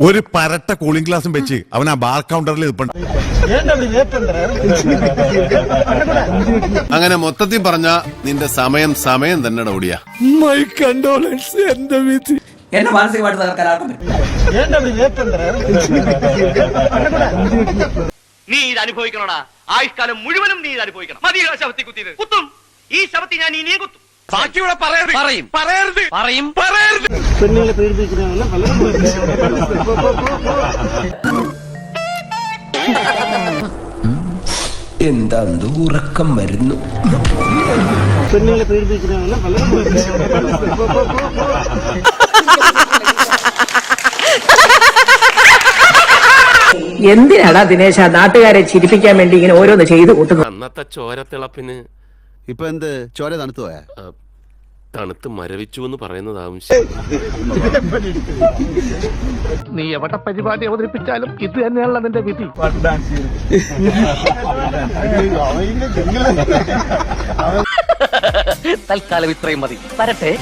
ഒരു പരട്ട കൂളിംഗ് ഗ്ലാസും വെച്ച് അവൻ ആ ബാർ കൗണ്ടറിൽ നിൽപ്പുണ്ട് അങ്ങനെ മൊത്തത്തിൽ പറഞ്ഞ നിന്റെ സമയം സമയം തന്നെ ഓടിയാ മൈ കണ്ടോളൻസ് എന്റെ വിധി. എന്നെ മാനസികമായിട്ട് തകർക്കാൻ ആർക്കും നീ ഇത് അനുഭവിക്കണോടാ? ആയുഷ്കാലം മുഴുവനും നീ ഇത് അനുഭവിക്കണം. മതി ശവത്തി കുത്തിയത്. കുത്തും. ഈ ശവത്തി ഞാൻ ഇനിയും കുത്തും. ബാക്കിയുള്ള പറയരുത്. പറയും. പറയരുത്. പറയും. പറയരുത്. എന്താ ഉറക്കം വരുന്നു? എന്തിനാടാ ദിനേശ നാട്ടുകാരെ ചിരിപ്പിക്കാൻ വേണ്ടി ഇങ്ങനെ ഓരോന്ന് ചെയ്തു കൂട്ടുന്നത്? അന്നത്തെ ചോരത്തിളപ്പിന് ഇപ്പൊ എന്ത്? ചോര തണുത്തു പോയാ? തണുത്ത് മരവിച്ചു എന്ന് പറയുന്നതാവും. നീ എവിടെ പരിപാടി അവതരിപ്പിച്ചാലും ഇത് തന്നെയാണല്ലോ നിന്റെ വിധി. തൽക്കാലം ഇത്രയും മതി. വരട്ടെ.